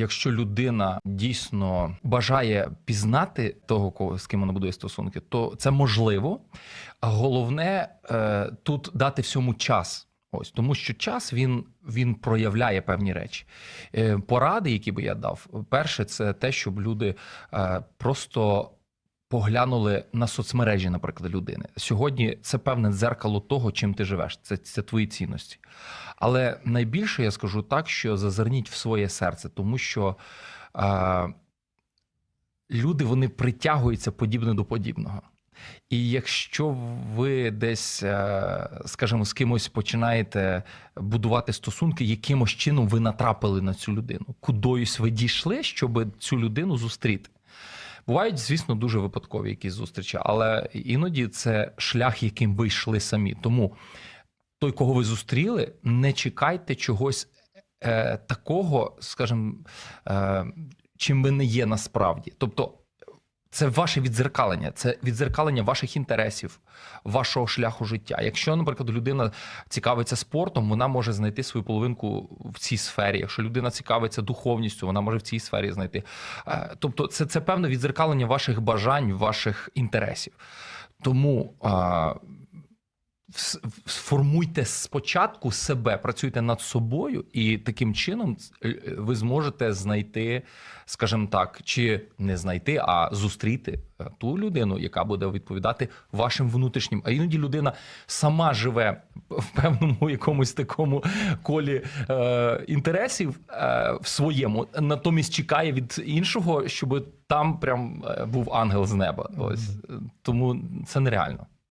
якщо людина дійсно бажає пізнати того, кого з ким вона будує стосунки, то це можливо. А головне е, тут дати всьому час. Ось тому, що час він, він проявляє певні речі. Е, поради, які би я дав, перше, це те, щоб люди е, просто поглянули на соцмережі, наприклад, людини. Сьогодні це певне дзеркало того, чим ти живеш. Це, це твої цінності. Але найбільше я скажу так, що зазирніть в своє серце, тому що е, люди вони притягуються подібне до подібного. І якщо ви десь, е, скажімо, з кимось починаєте будувати стосунки, якимось чином ви натрапили на цю людину, кудись ви дійшли, щоб цю людину зустріти. Бувають, звісно, дуже випадкові якісь зустрічі, але іноді це шлях, яким ви йшли самі. Тому той, кого ви зустріли, не чекайте чогось е, такого, скажімо, е, чим ви не є насправді. Тобто, це ваше відзеркалення, це відзеркалення ваших інтересів, вашого шляху життя. Якщо, наприклад, людина цікавиться спортом, вона може знайти свою половинку в цій сфері. Якщо людина цікавиться духовністю, вона може в цій сфері знайти. Е, Тобто, це, це певне відзеркалення ваших бажань, ваших інтересів. Тому с- сформуйте спочатку себе, працюйте над собою, і таким чином е, ви зможете знайти, скажімо так, чи не знайти, а зустріти е, ту людину, яка буде відповідати вашим внутрішнім. А іноді людина сама живе в певному якомусь такому колі е, інтересів е, в своєму, натомість чекає від іншого, щоб там прям е, був ангел з неба. Ось тому це нереально.